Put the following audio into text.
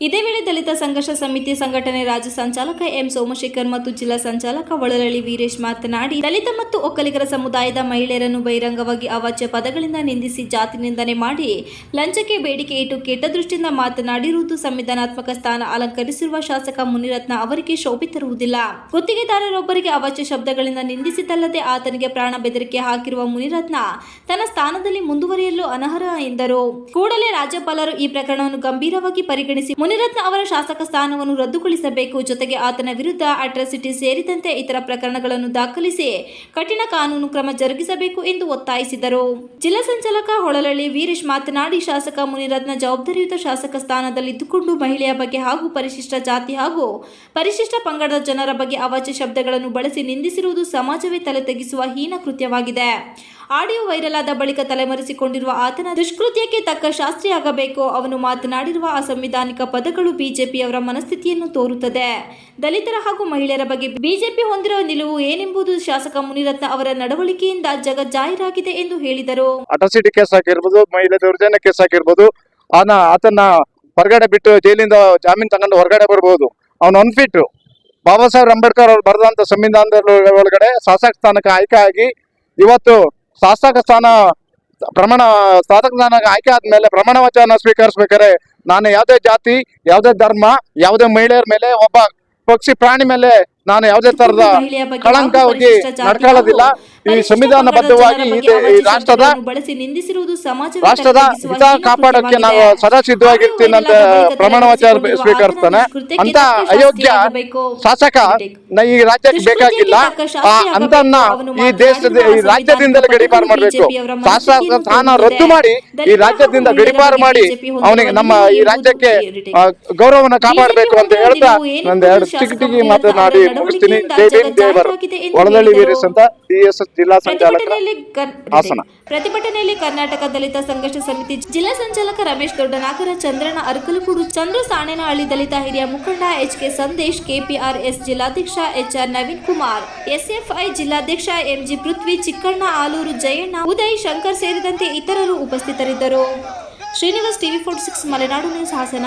ಇದೇ ವೇಳೆ ದಲಿತ ಸಂಘರ್ಷ ಸಮಿತಿ ಸಂಘಟನೆ ರಾಜ್ಯ ಸಂಚಾಲಕ ಎಂ ಸೋಮಶೇಖರ್ ಮತ್ತು ಜಿಲ್ಲಾ ಸಂಚಾಲಕ ಒಳಲಳ್ಳಿ ವೀರೇಶ್ ಮಾತನಾಡಿ, ದಲಿತ ಮತ್ತು ಒಕ್ಕಲಿಗರ ಸಮುದಾಯದ ಮಹಿಳೆಯರನ್ನು ಬಹಿರಂಗವಾಗಿ ಅವಾಚ್ಯ ಪದಗಳಿಂದ ನಿಂದಿಸಿ ಜಾತಿ ನಿಂದನೆ ಮಾಡಿ ಲಂಚಕ್ಕೆ ಬೇಡಿಕೆ ಇಟ್ಟು ಕೆಟ್ಟ ದೃಷ್ಟಿಯಿಂದ ಮಾತನಾಡಿರುವುದು ಸಂವಿಧಾನಾತ್ಮಕ ಸ್ಥಾನ ಅಲಂಕರಿಸಿರುವ ಶಾಸಕ ಮುನಿರತ್ನ ಅವರಿಗೆ ಶೋಭೆ ತರುವುದಿಲ್ಲ. ಗುತ್ತಿಗೆದಾರರೊಬ್ಬರಿಗೆ ಅವಾಚ್ಯ ಶಬ್ದಗಳಿಂದ ನಿಂದಿಸಿದಲ್ಲದೆ ಆತನಿಗೆ ಪ್ರಾಣ ಬೆದರಿಕೆ ಹಾಕಿರುವ ಮುನಿರತ್ನ ತನ್ನ ಸ್ಥಾನದಲ್ಲಿ ಮುಂದುವರಿಯಲು ಅನರ್ಹ ಎಂದರು. ಕೂಡಲೇ ರಾಜ್ಯಪಾಲರು ಈ ಪ್ರಕರಣವನ್ನು ಗಂಭೀರವಾಗಿ ಪರಿಗಣಿಸಿ ಮುನಿರತ್ನ ಅವರ ಶಾಸಕ ಸ್ಥಾನವನ್ನು ರದ್ದುಗೊಳಿಸಬೇಕು. ಜೊತೆಗೆ ಆತನ ವಿರುದ್ಧ ಅಟ್ರಾಸಿಟಿ ಸೇರಿದಂತೆ ಇತರ ಪ್ರಕರಣಗಳನ್ನು ದಾಖಲಿಸಿ ಕಠಿಣ ಕಾನೂನು ಕ್ರಮ ಜರುಗಿಸಬೇಕು ಎಂದು ಒತ್ತಾಯಿಸಿದರು. ಜಿಲ್ಲಾ ಸಂಚಾಲಕ ಹೊಳಲಳ್ಳಿ ವೀರೇಶ್ ಮಾತನಾಡಿ, ಶಾಸಕ ಮುನಿರತ್ನ ಜವಾಬ್ದಾರಿಯುತ ಶಾಸಕ ಸ್ಥಾನದಲ್ಲಿದ್ದುಕೊಂಡು ಮಹಿಳೆಯ ಬಗ್ಗೆ ಹಾಗೂ ಪರಿಶಿಷ್ಟ ಜಾತಿ ಹಾಗೂ ಪರಿಶಿಷ್ಟ ಪಂಗಡದ ಜನರ ಬಗ್ಗೆ ಅವಾಚ್ಯ ಶಬ್ದಗಳನ್ನು ಬಳಸಿ ನಿಂದಿಸಿರುವುದು ಸಮಾಜವೇ ತಲೆ ತೆಗೆಸುವ ಹೀನ ಕೃತ್ಯವಾಗಿದೆ. ಆಡಿಯೋ ವೈರಲ್ ಆದ ಬಳಿಕ ತಲೆಮರೆಸಿಕೊಂಡಿರುವ ಆತನ ದುಷ್ಕೃತ್ಯಕ್ಕೆ ತಕ್ಕ ಶಾಸ್ತ್ರಿಯಾಗಬೇಕು ಅವನು ಮಾತನಾಡಿರುವ ಅಸಂವಿಧಾನಿಕ ಪದಗಳು ಬಿಜೆಪಿಯವರ ಮನಸ್ಥಿತಿಯನ್ನು ತೋರುತ್ತದೆ. ದಲಿತರ ಹಾಗೂ ಮಹಿಳೆಯರ ಬಗ್ಗೆ ಬಿಜೆಪಿ ಹೊಂದಿರುವ ನಿಲುವು ಏನೆಂಬುದು ಶಾಸಕ ಮುನಿರತ್ನ ಅವರ ನಡವಳಿಕೆಯಿಂದ ಜಗಜ್ಜಾಹೀರಾಗಿದೆ ಎಂದು ಹೇಳಿದರು. ಅಟ್ರಾಸಿಟಿ ಕೇಸ್ ಆಗಿರ್ಬೋದು ಮಹಿಳೆ ದೌರ್ಜನ್ಯ ಕೇಸ್ ಆಗಿರ್ಬೋದು ಆನ ಆತನ ಹೊರಗಡೆ ಬಿಟ್ಟು ಜೈಲಿಂದ ಜಾಮೀನು ತಗೊಂಡು ಹೊರಗಡೆ ಬರ್ಬೋದು. ಅವನು ಅನ್ಫಿಟ್ ಬಾಬಾ ಸಾಹೇಬ್ ಅಂಬೇಡ್ಕರ್ ಅವರು ಬರೆದಂತ ಸಂವಿಧಾನದ ಒಳಗಡೆ ಶಾಸಕ ಸ್ಥಾನಕ್ಕೆ ಆಯ್ಕೆ ಆಗಿ ಇವತ್ತು ಶಾಸಕ ಸ್ಥಾನ ಪ್ರಮಾಣ ಶಾಸಕ ಸ್ಥಾನ ಆಯ್ಕೆ ಆದ್ಮೇಲೆ ಪ್ರಮಾಣ ವಚನ ಸ್ವೀಕರಿಸ್ಬೇಕಾದ್ರೆ ನಾನು ಯಾವುದೇ ಜಾತಿ ಯಾವುದೇ ಧರ್ಮ ಯಾವುದೇ ಮಹಿಳೆಯರ ಮೇಲೆ ಒಬ್ಬ ಪಕ್ಷಿ ಪ್ರಾಣಿ ಮೇಲೆ ನಾನು ಯಾವುದೇ ತರದ ಕಳಂಕ ಹೋಗಿ ನಡ್ಕೊಳ್ಳೋದಿಲ್ಲ. ಈ ಸಂವಿಧಾನ ಈ ರಾಷ್ಟ್ರದ ಬಳಸಿ ನಿಂದಿಸಿರುವುದು ಸಮಾಜ ರಾಷ್ಟ್ರದ ಹಿತ ಕಾಪಾಡಕ್ಕೆ ನಾವು ಸದಾ ಸಿದ್ಧವಾಗಿರ್ತೀನಿ ಅಂತ ಪ್ರಮಾಣ ವಚನ ಸ್ವೀಕರಿಸ್ತಾನೆ ಅಂತ ಅಯೋಗ್ಯ ಶಾಸಕ ನ- ಈ ರಾಜ್ಯಕ್ಕೆ ಬೇಕಾಗಿಲ್ಲ. ಅಂತ ಈ ದೇಶದ ಈ ರಾಜ್ಯದಿಂದಲೇ ಗಡಿಪಾರು ಮಾಡಬೇಕು. ಶಾಸಕ ಸ್ಥಾನ ರದ್ದು ಮಾಡಿ ಈ ರಾಜ್ಯದಿಂದ ಗಡಿಪಾರು ಮಾಡಿ ಅವನಿಗೆ ನಮ್ಮ ಈ ರಾಜ್ಯಕ್ಕೆ? ಗೌರವವನ್ನು ಕಾಪಾಡಬೇಕು ಅಂತ ಹೇಳ್ತಾ ನಂದು ಒಂದ್ ಎರಡು ಮುನಿರತ್ನ ಮಾತನಾಡಿ ಮುಗಿಸ್ತೀನಿ. ಜೈ ಭೀಮ್ ಜೈ ಭಾರತ್. ಹೇಳಿದರು. ವೀರೇಶ್ ಅಂತ ಎಸ್ ಜಿಲ್ಲಾ ಸಂಚಾಲಕ ಹಾಸನ. ಪ್ರತಿಭಟನೆಯಲ್ಲಿ ಕರ್ನಾಟಕ ದಲಿತ ಸಂಘರ್ಷ ಸಮಿತಿ ಜಿಲ್ಲಾ ಸಂಚಾಲಕ ರಮೇಶ್ ದೊಡ್ಡನಾಗರ ಚಂದ್ರನ ಅರ್ಕಲಕೂಡು ಚಂದ್ರ ಸಾಣೇನಹಳ್ಳಿ ದಲಿತ ಹಿರಿಯ ಮುಖಂಡ ಎಚ್ ಕೆ ಸಂದೇಶ್ ಕೆಪಿಆರ್ಎಸ್ ಜಿಲ್ಲಾಧ್ಯಕ್ಷ H R Naveen Kumar SFI ಜಿಲ್ಲಾಧ್ಯಕ್ಷ ಎಂಜಿ ಪೃಥ್ವಿ ಚಿಕ್ಕಣ್ಣ ಆಲೂರು ಜಯಣ್ಣ ಉದಯ್ ಶಂಕರ್ ಸೇರಿದಂತೆ ಇತರರು ಉಪಸ್ಥಿತರಿದ್ದರು. Srinivas TV forty six Malenadu news Hassan.